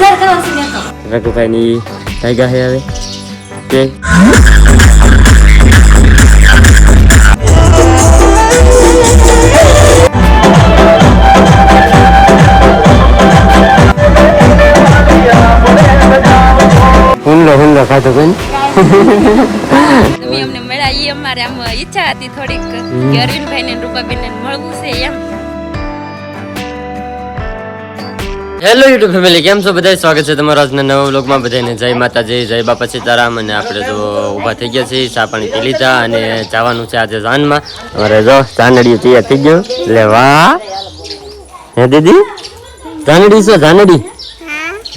જાય ને ટાઈગા હે. હવે. તે ખાધો બેન તમે અમને મળ્યા એ અમારે આમ ઈચ્છા હતી થોડીક કે અરવિંદભાઈ ને રૂપાબેન ને મળવું છે એમ. હેલો યુટ્યુબ ફેમિલી કેમ છો? બધા સ્વાગત છે તમારા આજના નવા વ્લોગમાં. બધાને જય માતાજી જય બાપા સીતારામ. અને આપણે જો ઊભા થઈ ગયા છીએ ચા પાણી પી લીધા અને જવાનું છે આજે જાનમાં અમારે જો જાનડી તૈયાર થઈ ગયું. લે વાહ. હે દીદી? જાનડી છે જાનડી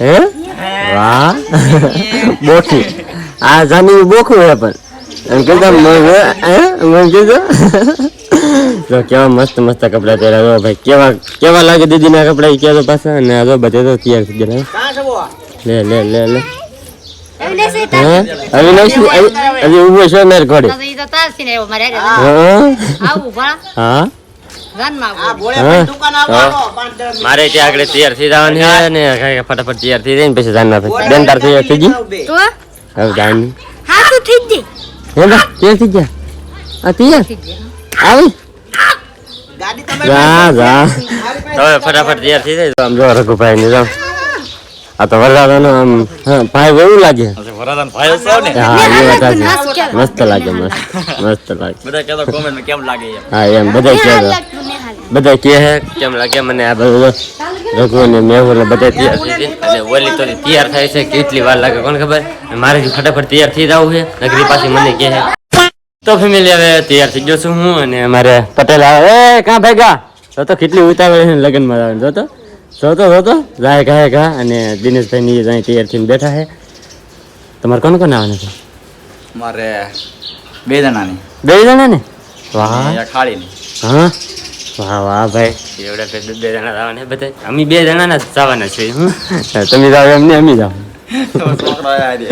હે. વાહ. બોખી આ જાનડી બોખું હે પણ. એમ કીધું મને હે મને કીધું જો કેવા મસ્ત મસ્ત કપડા પહેર્યા જો ભાઈ કેવા કેવા લાગે દીદી ના કપડા ઈ કહેતો પાછા અને આ જો બધે તો તૈયાર થઈ ગયા લે લે લે લે હજી ઊભો છે મેર ઘોડે હા હા હા. મારે ત્યાં આગળ તૈયાર થઈ જવાનું છે ને કાંઈ ફટાફટ તૈયાર થઈ જાય ને પછી જાન ના બેન તાર તૈયાર થઈ ગઈ તો હવે જાન હા તું ઠીક જી હે બા તૈયાર થઈ ગયા? આ તૈયાર આવી જા જા. હવે ફટાફટ તૈયાર થઈ જાય. તો આમ જો રઘુભાઈ ને જો. આ તો વરસાદનો આમ હા ભાઈ એવું લાગે. વરાદાન ભાઈઓ છો ને? હા એ વાત. મસ્ત લાગે મસ્ત મસ્ત લાગે. બધા કહેતો કોમેન્ટમાં કેમ લાગે હા એમ બધા કહે બધા કહે હે કેમ લાગે મને આ બધું રઘુ ને મેહુલ બધા તૈયાર થઈ છે અને ઓલી તો તૈયાર થાય છે કેટલી વાર લાગે કોણ ખબર? મારે ફટાફટ તૈયાર થઈ જવું છે નગરી પાછી મને કહે હે તો ફેમિલી હવે તૈયાર થઈ ગયો છું હું અને મારે પટેલ આવે. એ કાં ભેગા? તો તો કેટલી ઉતાવળ છે લગ્નમાં આવે. જો તો જો તો જો તો. જાય ગાય કા અને દિનેશભાઈ ની જાય તૈયાર થઈને બેઠા છે. તમારે કોણ કોણ આવવાનું છે? મારે બે જણાની. બે જણા ને વાહ. ખાડીની હા? વાહ વાહ ભાઈ. એવડા બે બે જણા જવાના બધા અમે બે જણા ના જવાના છીએ. તમે એમને અમે આયા છે.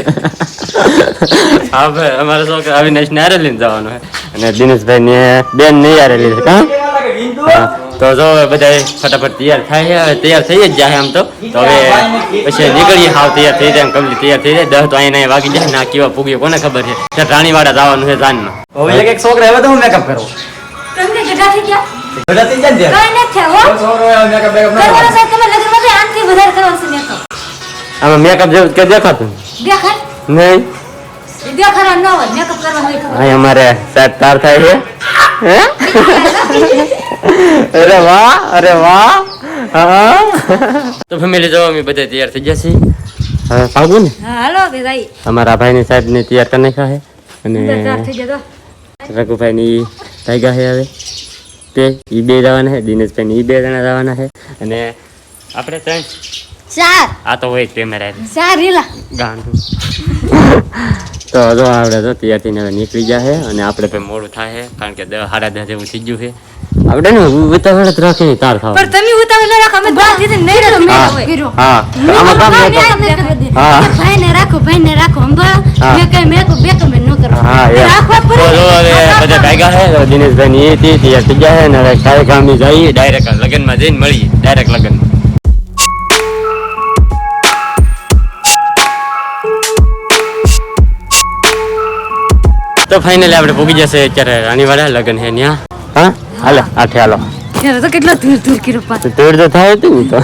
હા ભાઈ અમારો છોકરા અવિનાશ ને હારે લઈને જવાનું છે. અને દિનેશભાઈ ને બેન નહીં હારે લીધે હા, તો જો હવે બધા ફટાફટ તૈયાર થાય હવે તૈયાર થઈ જ જાય આમ તો. તો હવે પછી નીકળીએ હાવ તૈયાર થઈ જાય કમ્પ્લીટ તૈયાર થઈ જાય. દસ તો અહીંયા વાગી જાય ના કેવા પૂગ્યો કોને ખબર છે. ત્યાં રાણીવાડા જવાનું છે જાનમાં. હવે એક એક છોકરા હવે તો હું મેકઅપ કરું તમને ગઢા થઈ ગયા? ઘટાતી જાય કઈ નથી થયો, હો. છોરો હોય, મેકઅપ બેકઅપ ના કરવાનો સાહેબ તમે લગ્નમાં બી આનાથી વધારે કરવાનો છે makeup. આમાં મેકઅપ જેવું કે દેખાતું? દેખાય? નહીં. એ ન હોય makeup કરવાનું હોય ખબર. અહીં અમારે સાહેબ તાર થાય છે. અરે વાહ અરે વાહ. હા. તો ફેમિલી જો અમે બધા તૈયાર થઈ ગયા છીએ. હવે ને? હાલો ભાઈ અમારા ભાઈની સાહેબ ને તૈયાર કરી નાખ્યા છે. અને તૈયાર થઈ ગયા છે હવે. તે ઈ બે જવાના છે દિનેશભાઈ ઈ બે જણા જવાના છે અને આપણે ત્રણ. ચાર. આ તો હોય કેમેરા ચાર રીલા ગાંડું. તો જો આપણે તો ત્યાંથી હવે નીકળી જાય અને આપણે પછી મોડું થાય કારણ કે દસ સાડા દસ જેવું થઈ ગયું છે આપણે ને ઉતાવળ જ રાખે તાર ખાવ પણ તમે ઉતાવળ ના રાખો અમે બહાર દીધી નહીં રાખો. મેં હા આમાં કામ નહીં હા. ભાઈ ને રાખો ભાઈ ને રાખો અંબા. મેં કઈ મેં બે કમે ન કરો હા બધા ભાગ્યા છે દિનેશભાઈ ની એ હતી તૈયાર થઈ છે ને હવે કાર્યક્રમની જઈએ ડાયરેક્ટ લગ્નમાં જઈને મળીએ ડાયરેક્ટ લગ્નમાં. તો ફાઇનલી આપણે પૂગી જશે અત્યારે રાણીવાડા લગ્ન છે ત્યાં હા? હાલે આઠે હાલો. ત્યારે તો કેટલો ધૂર ધૂર કર્યો પાછો. તો તો થાય હતું તો.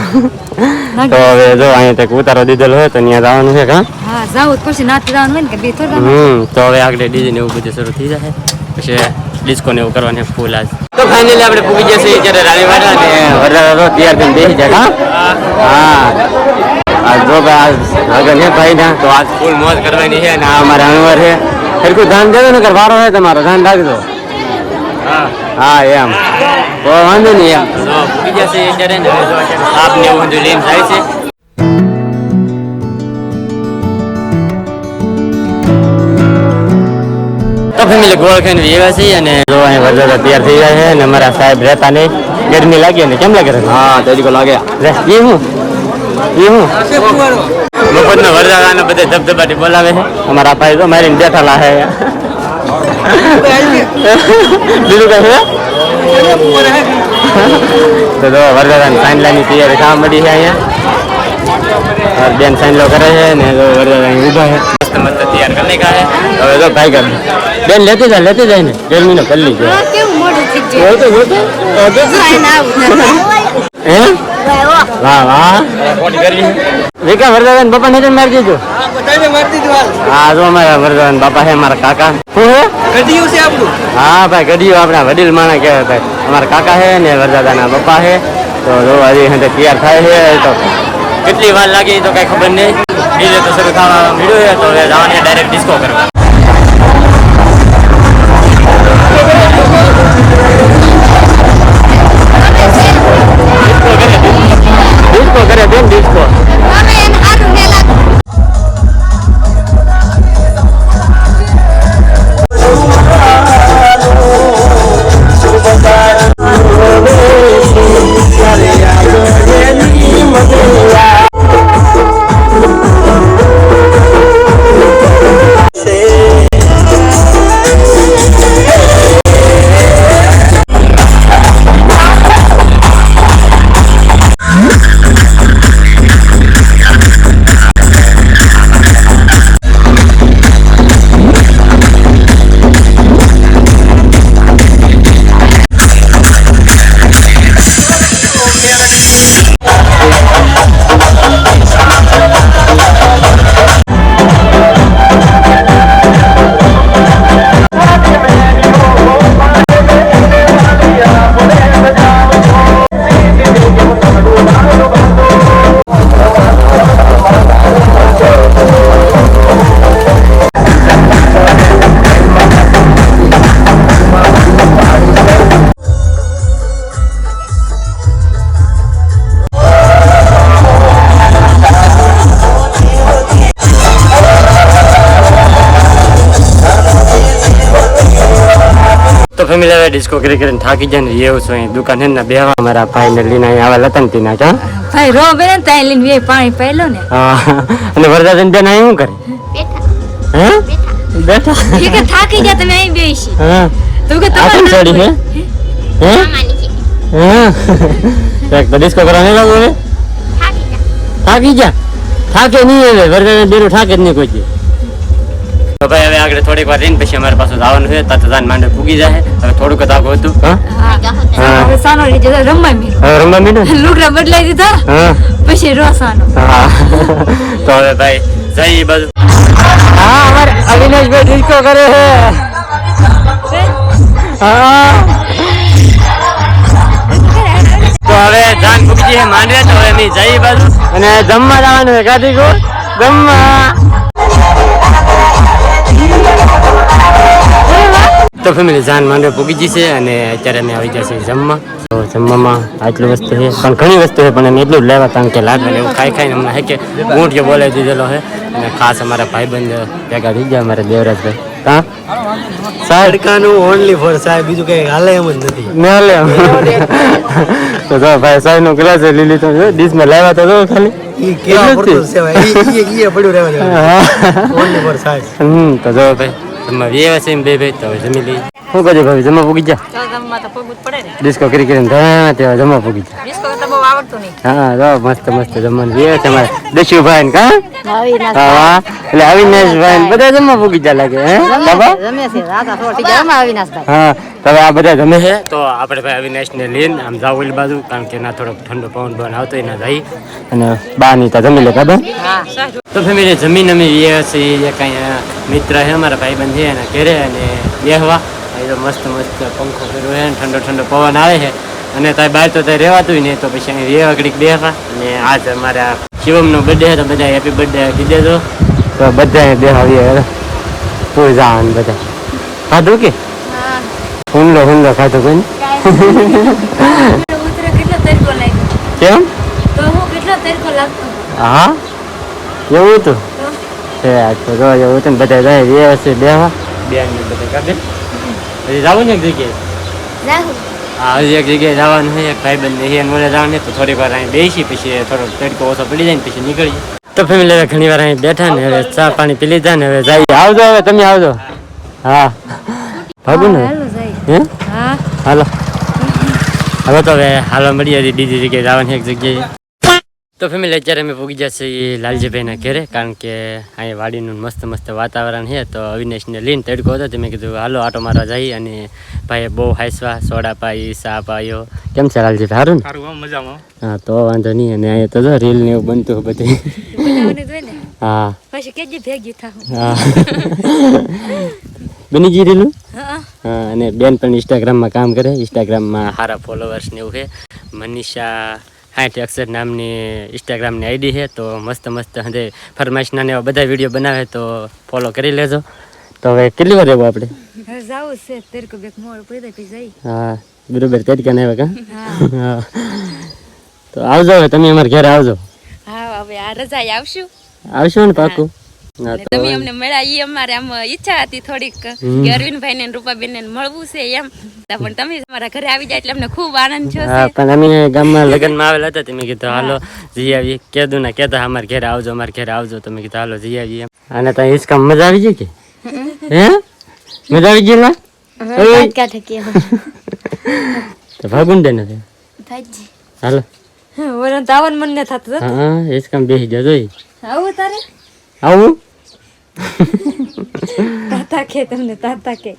તો હવે જો અહીંયા તક ઉતારો દીધેલો હોય તો ત્યાં જવાનું છે કા? હા જાવું જ પડશે જવાનું હોય ને કે બે થોડા હમ તો હવે આગળ ડીજે ને એવું બધું શરૂ થઈ જશે પછી ડિસ્કો ને એવું કરવાનું ફૂલ આજ. તો ફાઇનલી આપણે પૂગી જશે અત્યારે રાણીવાડા ને વરરાજા તો તૈયાર થઈને બેસી જાય હા. હા જો ભાઈ આગળ ભાઈ ના તો આજ ફૂલ મોજ કરવાની છે ને આ અમારા અણવર છે. સરખું ધ્યાન દેજો ને કે હોય તમારો ધ્યાન રાખજો. હા એમ. તો વાંધો નહીં એમ. તો પૂગી જશે અત્યારે ને હવે જો અત્યારે સાપ ને એવું બધું લઈને જાય છે. તો ફેમિલી ગોળ ખાઈને એવા છીએ અને જો અહીં વરસાદ તૈયાર થઈ જાય છે અને અમારા સાહેબ રહેતા નહીં. ગરમી લાગી ને કેમ લાગે હા તરીકો લાગે. રે એ હું? એ હું? મફતના વરસાદ આને બધે ધબધબાટી બોલાવે છે. અમારા ભાઈ તો મારીને બેઠા હે બીજું કઈ છે તો જો વરદાદાની સાંડલાની તૈયારી થવા મળી છે અહીંયા. બેન બેન લો કરે છે ને જો વરદાદા અહીં ઊભા છે. મસ્ત મસ્ત તૈયાર કરી નાખ્યા છે. હવે જો ભાઈ કર બેન લેતી જાય લેતી જાય ને ગરમીનો કરી લીધો હા, કેવું મોઢું થઈ ગયું. જોયું તો જોયું તો? તો જો. જોઈને આવું. હે? વાહ વાહ. વિકા વરદાન બાપા ને મારી દીધું હા જો અમારા વરદાન બાપા છે મારા કાકા. શું છે? હા ભાઈ ગઢિયું આપણા વડીલ માણા કહેવાય ભાઈ. અમારા કાકા છે ને વરદાદાના પપ્પા છે. તો જો હજી હંતે તૈયાર થાય છે તો કેટલી વાર લાગી તો કઈ ખબર નહીં. ડીજે તો શરૂ થવા મળ્યું છે તો જવાની ડાયરેક્ટ ડિસ્કો કરવા. ફેમિલી હવે ડિસ્કો કરી કરીને થાકી જાય ને એવું છું અહીં દુકાન ને બેવા મારા ભાઈને લઈને અહીં આવેલા હતા ને તીના ચા ભાઈ રો બેન ત્યાં લઈને બે પાણી પહેલો ને. હા. અને વરદાદન બેન અહીં શું કરે? હે? બેઠા? કે થાકી ગયા તમે અહીં બેસી હા. તો કે તમારે ચડી હે? હે? હા. એક તો ડિસ્કો કરવા નહીં લાગો હવે? થાકી જા થાકે નહીં હવે. વરદાદન બેનું થાકે જ નહીં કોઈ. તો ભાઈ હવે આગળ થોડીક વાર રહીને પછી અમારે પાછું જવાનું છે તાતે જાન માંડે પૂગી જાય. હવે થોડુંક તાકો હતું. હા? હા. સાનો રહી જતા રમવા મીરો રમવા મીડું લુગડા બદલાઈ દીધા. પછી રો સાનો. હા. તો હવે ભાઈ જઈ બાજુ. હા અમારે અવિનાશભાઈ ડિસ્કો કરે છે. હા. તો હવે જાન ભૂગજી છે માંડવે. તો હવે અમે જઈ બાજુ. અને જમવા જવાનું છે કાઢી ગો જમવા. તો ફેમિલી જાન માંડવે પૂગી જશે અને અત્યારે અમે આવી જશે જમવા. તો જમવામાં આટલી વસ્તુ છે. પણ ઘણી વસ્તુ છે પણ અમે એટલું જ લેવા કારણ કે લાગે એવું ખાઈ ખાઈને અમને હે કે ઊંટિયો બોલાવી દીધેલો છે અને ખાસ અમારા ભાઈબંધ ભેગા થઈ ગયા અમારા દેવરાજભાઈ. હા? સાહેબ? તડકાનું ઓનલી ફોર સાહેબ બીજું કઈ હાલે એમ જ નથી. મેલે તો જો ભાઈ સાહેબનું ગ્લાસ તો ડીશમાં લાવ્યા તો જો ખાલી. ઈ કેવા પડતું છે. ઈ- ઈ- ઈ પડ્યું રહેવા દેવાનું. હા. Only for હમ તો જો ભાઈ. જમવા વ્યવા છે એમ બે ભાઈ તો જમી લઈ શું કરજો ભાઈ જમવા પૂગી જા ડિસ્કો કરી કરીને ઘણા તેવા જમવા પૂગી જા હા જો મસ્ત મસ્ત જમવાનું. વ્યવ છે અમારે ને કા? હા એટલે અવિનાશભાઈ બધા જમવા પૂગી જા લાગે હે? બાબા? હા તો આ બધા જમે છે. તો આપણે ભાઈ અવિનાશ લઈને આમ જાવ ઓલી બાજુ કારણ કે ના થોડોક ઠંડો પવન પવન આવતો હોય ના જાય અને બા ની ત્યાં જમી લે કાબા તો ફેમિલી જમીન અમે એ છીએ એ અહીંયા મિત્ર છે અમારા ભાઈબંધ છે એના ઘેરે અને બેહવા. એ તો મસ્ત મસ્ત પંખો ફેરવે ઠંડો ઠંડો પવન આવે છે. અને ત્યાં બહાર તો ત્યાં રહેવાતું નહીં તો પછી અહીં રહેવા ઘડીક બેહવા. અને આજ અમારા શિવમનો બર્થડે તો બધા હેપી બર્થડે કહી દેજો તો બધા બેહાવીએ તું જા ને બધા. ખાધું કે? હુમલો હુમલો ખાધો કોઈ કેમ? તો હું કેટલો તડકો લાગતો? હા? એવું હતું? છે તો જો એવું હતું બધા જાય છે બેહવા. બેન? બધા કાઢે જવું ને જગ્યાએ હજી એક જગ્યાએ જવાનું છે એક ભાઈબંધ છે એને જવાનું તો થોડી વાર અહીં બેસી પછી થોડો તડકો ઓછો પડી જાય ને પછી નીકળી તો ફેમિલી હવે ઘણી વાર અહીં બેઠા ને હવે ચા પાણી પી લીધા ને હવે જઈએ. આવજો હવે તમે આવજો. હા. ભાગું ને. હાલો હે? હાલો. હવે તો હવે હાલો મળીએ બીજી જગ્યાએ જવાની એક જગ્યાએ. તો ફેમિલી અત્યારે અમે પૂગી જશે લાલજીભાઈના ઘેરે કારણ કે અહીંયા વાડીનું મસ્ત મસ્ત વાતાવરણ છે. તો અવિનાશને લઈને તડકો હતો તો મેં કીધું હાલો આટો મારવા જઈએ. અને ભાઈએ બહુ હાઈસવા સોડા પાઈ સા પાયો. કેમ છે લાલજીભાઈ? સારું ને? સારું મજામાં. હા તો વાંધો નહીં. અને અહીંયા તો જો રીલ ને એવું બનતું બધું. હા. પછી કેજી ભેગી થાવું. હા. બની ગઈ રીલું? હા. હા અને બેન પણ ઇન્સ્ટાગ્રામમાં કામ કરે. ઇન્સ્ટાગ્રામમાં સારા ફોલોવર્સ ને એવું છે. મનીષા સાઠ અક્ષર નામની ઇન્સ્ટાગ્રામની આઈડી છે તો મસ્ત મસ્ત હંધે ફરમાઈશના ને એવા બધા વીડિયો બનાવે તો ફોલો કરી લેજો. તો હવે કેટલી વાર જવું આપણે? જાવું છે તેરકો બેક મોડ પડી પછી જઈ. હા બરોબર તરીકે ને કા? હા. તો આવજો હવે તમે અમારા ઘરે આવજો. હા હવે આ રજા આવશું. આવશો ને પાકું? હા. તમે અમને મળ્યા અમારે આમ ઈચ્છા હતી થોડીક કે અરવિંદભાઈ ને રૂપાબેન ને મળવું છે એમ. પણ તમે અમારા ઘરે આવી જાય એટલે અમને ખૂબ આનંદ થયો હા પણ અમે ગામમાં લગ્નમાં આવેલા હતા તમે કીધું હાલો જઈ આવીએ. કીધું ને કેતા અમારા ઘરે આવજો અમારા ઘરે આવજો. તમે કીધું હાલો જઈ આવીએ. એમ અને ત્યાં હિસકામ મજા આવી ગઈ કે? હે? મજા આવી ગઈ ના ભાગુંડે નથી હાલો. વરણ તાવન મન ને થતું હા હિસકામ બેસી જજો આવું તારે? આવું? તાતા કે તમને તાતા કે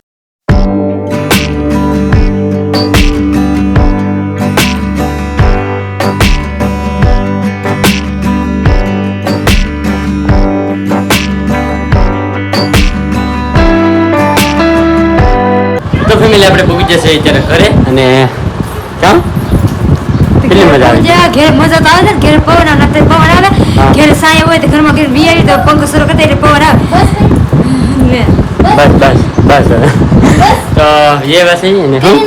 તો ફેમિલી આપણે પૂગી જશે અત્યારે ઘરે અને કામ કેટલી મજા આવી? ઘેર મજા તો આવે ને ઘેર પવન આવે પવન આવે. ઘેર સાય હોય તો ઘરમાં ઘેર બિયારી તો પંખો શરૂ કરતા એટલે પવન આવે. ને. બસ બસ બસ. તો બસ ઈ ને. હું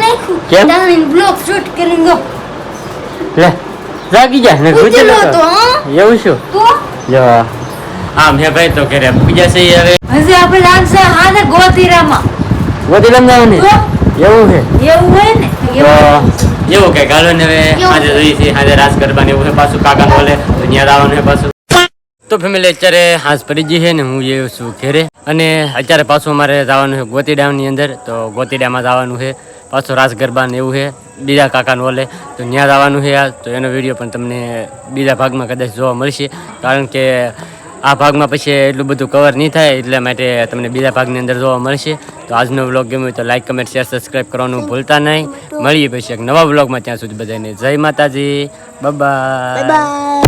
કેમ? બ્લોક શૂટ કરી દો લે જાગી જા ને ગુજે. તો, હા? એવું શું? જો આમ હે ભાઈ તો પૂજા છે ઈ હવે. હજી આપણે લાગશે હા ને ગોતીરામાં વધી લંબાવવાની તો? એવું છે એવું હોય ને? એવું એવું કે ગાલો ને હવે? આજે જોઈ છે આજે રાસ ગરબા ને એવું છે પાછું કાકા બોલે આવવાનું છે પાછું. તો ફેમિલી, અત્યારે હાંસ પડી ગઈ છે ને હું એ છું ઘેરે. અને અત્યારે પાછું અમારે જવાનું છે ગોતીડામની અંદર, તો ગોતીડામાં જવાનું છે. પાછું રાસ ગરબા ને એવું છે, બીજા કાકાનું ઓલે. તો ત્યાં જવાનું છે આ. તો એનો વીડિયો પણ તમને બીજા ભાગમાં કદાચ જોવા મળશે. કારણ કે આ ભાગમાં પછી એટલું બધું કવર નહીં થાય, એટલા માટે તમને બીજા ભાગની અંદર જોવા મળશે. તો આજનો વ્લોગ ગમ્યો તો લાઈક કમેન્ટ શેર સબસ્ક્રાઈબ કરવાનું ભૂલતા નહીં. મળીએ પછી એક નવા વ્લોગમાં ત્યાં સુધી બધાને જય માતાજી. બાય